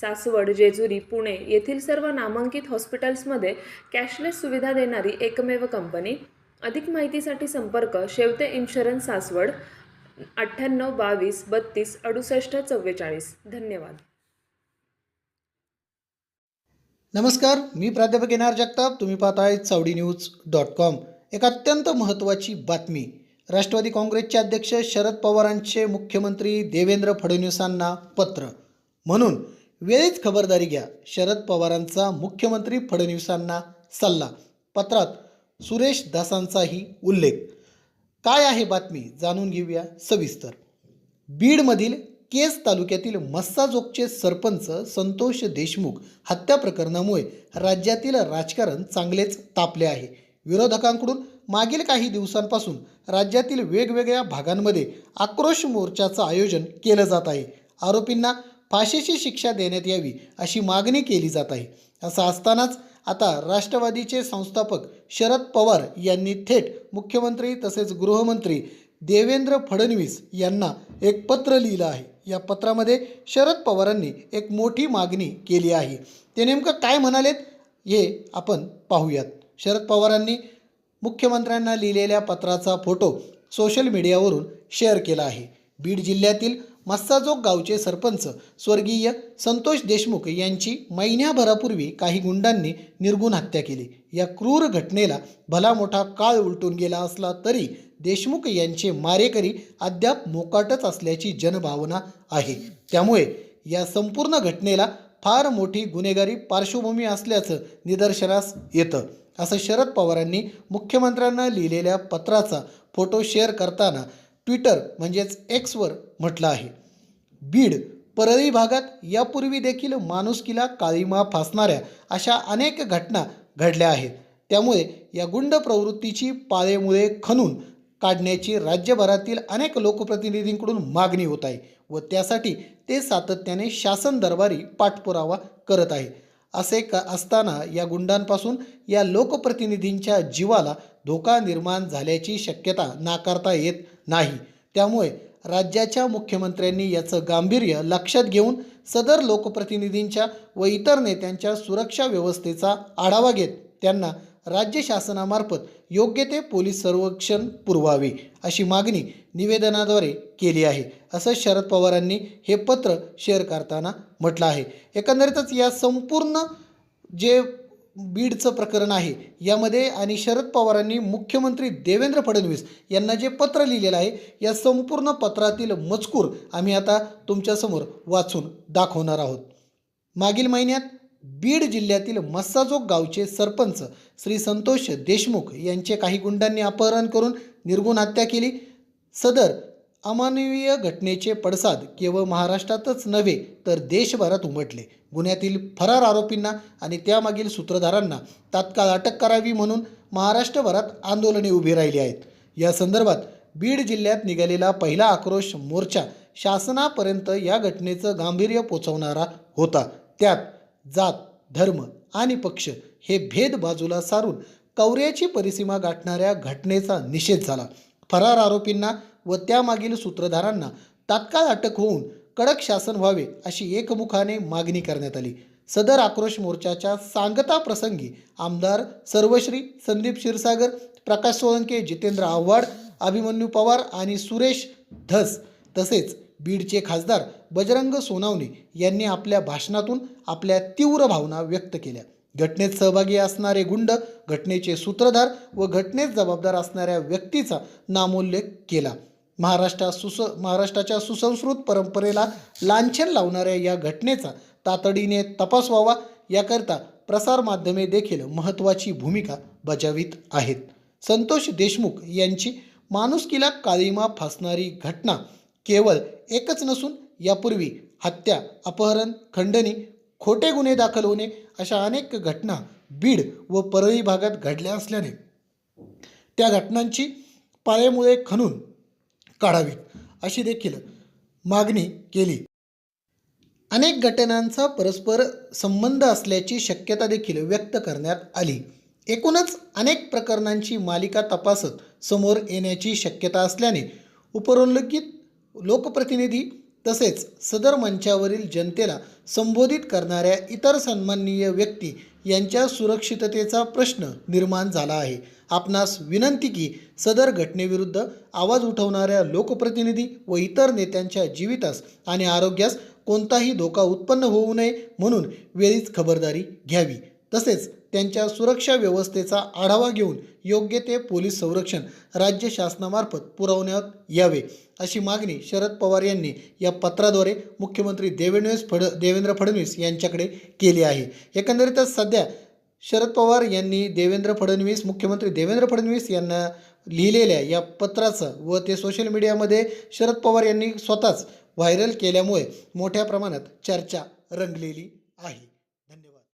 सासवड जेजुरी पुणे येथील सर्व नामांकित हॉस्पिटल्समध्ये कॅशलेस सुविधा देणारी एकमेव कंपनी. अधिक माहितीसाठी संपर्क शेवते इन्शुरन्स सासवड अठ्ठ्याण्णव बावीस बत्तीस अडुसष्ट चव्वेचाळीस. धन्यवाद. नमस्कार मी प्राध्यापक एन जगताप. तुम्ही पाहताय चावडी न्यूज डॉट कॉम. एक अत्यंत महत्त्वाची बातमी. राष्ट्रवादी काँग्रेसचे अध्यक्ष शरद पवारांचे मुख्यमंत्री देवेंद्र फडणवीसांना पत्र. म्हणून वेळीच खबरदारी घ्या. शरद पवारांचा मुख्यमंत्री फडणवीसांना सल्ला. पत्रात सुरेश दासांचाही उल्लेख. काय आहे बातमी? जाणून घेऊया सविस्तर. बीडमधील केस तालुक्यातील मस्साजोगचे सरपंच संतोष देशमुख हत्या प्रकरणामुळे राज्यातील राजकारण चांगलेच तापले आहे. विरोधकांकडून मागील काही दिवसांपासून राज्यातील वेगवेगळ्या भागांमध्ये आक्रोश मोर्चाचं आयोजन केलं जात आहे. आरोपींना फाशीची शिक्षा देण्यात यावी अशी मागणी केली जात आहे. असं असतानाच आता राष्ट्रवादीचे संस्थापक शरद पवार यांनी थेट मुख्यमंत्री तसेच गृहमंत्री देवेंद्र फडणवीस यांना एक पत्र लिहिलं आहे. या पत्रामध्ये शरद पवारांनी एक मोठी मागणी केली आहे. ते नेमकं काय म्हणालेत हे आपण पाहूयात. शरद पवारांनी मुख्यमंत्र्यांना लिहिलेल्या पत्राचा फोटो सोशल मीडियावरून शेअर केला आहे. बीड जिल्ह्यातील मस्साजोग गावचे सरपंच स्वर्गीय संतोष देशमुख यांची महिन्याभरापूर्वी काही गुंडांनी निर्गुण हत्या केली. या क्रूर घटनेला भला मोठा काळ उलटून गेला असला तरी देशमुख यांचे मारेकरी अद्याप मोकाटच असल्याची जनभावना आहे. त्यामुळे या संपूर्ण घटनेला फार मोठी गुन्हेगारी पार्श्वभूमी असल्याचं निदर्शनास येतं. असं शरद पवारांनी मुख्यमंत्र्यांना लिहिलेल्या पत्राचा फोटो शेअर करताना ट्विटर म्हणजेच एक्सवर म्हटलं आहे. बीड परळी भागात यापूर्वी देखील माणुसकीला काळीमा फासणाऱ्या अशा अनेक घटना घडल्या आहेत. त्यामुळे या गुंड प्रवृत्तीची पाळेमुळे खणून काढण्याची राज्यभरातील अनेक लोकप्रतिनिधींकडून मागणी होत आहे व त्यासाठी ते सातत्याने शासन दरबारी पाठपुरावा करत आहे. असे का असताना या गुंडांपासून या लोकप्रतिनिधींच्या जीवाला धोका निर्माण झाल्याची शक्यता नाकारता येत नाही. त्यामुळे राज्याच्या मुख्यमंत्र्यांनी याचं गांभीर्य लक्षात घेऊन सदर लोकप्रतिनिधींच्या व इतर नेत्यांच्या सुरक्षा व्यवस्थेचा आढावा घेत त्यांना राज्य शासनामार्फत योग्य ते पोलीस संरक्षण पुरवावे अशी मागणी निवेदनाद्वारे केली आहे. असं शरद पवारांनी हे पत्र शेअर करताना म्हटलं आहे. एकंदरीतच या संपूर्ण जे बीडचं प्रकरण आहे. यामध्ये आणि शरद पवारांनी मुख्यमंत्री देवेंद्र फडणवीस यांना जे पत्र लिहिलेलं आहे या संपूर्ण पत्रातील मजकूर आम्ही आता तुमच्यासमोर वाचून दाखवणार आहोत. मागील महिन्यात बीड जिल्ह्यातील मस्साजोग गावचे सरपंच श्री संतोष देशमुख यांचे काही गुंडांनी अपहरण करून निर्गुण हत्या केली. सदर अमानवीय घटनेचे पडसाद केवळ महाराष्ट्रातच नव्हे तर देशभरात उमटले. गुन्ह्यातील फरार आरोपींना आणि त्यामागील सूत्रधारांना तात्काळ अटक करावी म्हणून महाराष्ट्रभरात आंदोलने उभी राहिली आहेत. या संदर्भात बीड जिल्ह्यात निघालेला पहिला आक्रोश मोर्चा शासनापर्यंत या घटनेचं गांभीर्य पोचवणारा होता. त्यात जात धर्म आणि पक्ष हे भेद बाजूला सारून कवऱ्याची परिसीमा गाठणाऱ्या घटनेचा निषेध झाला. फरार आरोपींना व त्यामागील सूत्रधारांना तात्काळ अटक होऊन कडक शासन व्हावे अशी एकमुखाने मागणी करण्यात आली. सदर आक्रोश मोर्चाच्या सांगता प्रसंगी आमदार सर्वश्री संदीप क्षीरसागर प्रकाश सोळंके जितेंद्र आव्हाड अभिमन्यू पवार आणि सुरेश धस तसेच बीडचे खासदार बजरंग सोनावणे यांनी आपल्या भाषणातून आपल्या तीव्र भावना व्यक्त केल्या. घटनेत सहभागी असणारे गुंड घटनेचे सूत्रधार व घटनेत जबाबदार असणाऱ्या व्यक्तीचा नामोल्लेख केला. महाराष्ट्रात सुस महाराष्ट्राच्या सुसंस्कृत परंपरेला लांछन लावणाऱ्या या घटनेचा तातडीने तपास व्हावा याकरता प्रसारमाध्यमे देखील महत्त्वाची भूमिका बजावित आहेत. संतोष देशमुख यांची माणुसकीला काळीमा फासणारी घटना केवळ एकच नसून यापूर्वी हत्या अपहरण खंडणी खोटे गुन्हे दाखल होणे अशा अनेक घटना बीड व परळी भागात घडल्या असल्याने त्या घटनांची पाळेमुळे खणून काढावीत अशी देखील मागणी केली. अनेक घटनांचा परस्पर संबंध असल्याची शक्यता देखील व्यक्त करण्यात आली. एकूणच अनेक प्रकरणांची मालिका तपासत समोर येण्याची शक्यता असल्याने उपरोल्लेखित लोकप्रतिनिधी तसेच सदर मंचावरील जनतेला संबोधित करणाऱ्या इतर सन्माननीय व्यक्ती यांच्या सुरक्षिततेचा प्रश्न निर्माण झाला आहे. आपणास विनंती की सदर घटनेविरुद्ध आवाज उठवणाऱ्या लोकप्रतिनिधी व इतर नेत्यांच्या जीवितास आणि आरोग्यास कोणताही धोका उत्पन्न होऊ नये म्हणून वेळीच खबरदारी घ्यावी. तसेच त्यांच्या सुरक्षा व्यवस्थेचा आढावा घेऊन योग्य ते पोलीस संरक्षण राज्य शासनामार्फत पुरवण्यात यावे अशी मागणी शरद पवार यांनी या पत्राद्वारे मुख्यमंत्री देवेंद्र फड देवेंद्र फडणवीस यांच्याकडे केली आहे. एकंदरीतच सध्या शरद पवार यांनी देवेंद्र फडणवीस मुख्यमंत्री देवेंद्र फडणवीस यांना लिहिलेल्या या पत्राचं व ते सोशल मीडियामध्ये शरद पवार यांनी स्वतःच व्हायरल केल्यामुळे मोठ्या प्रमाणात चर्चा रंगलेली आहे.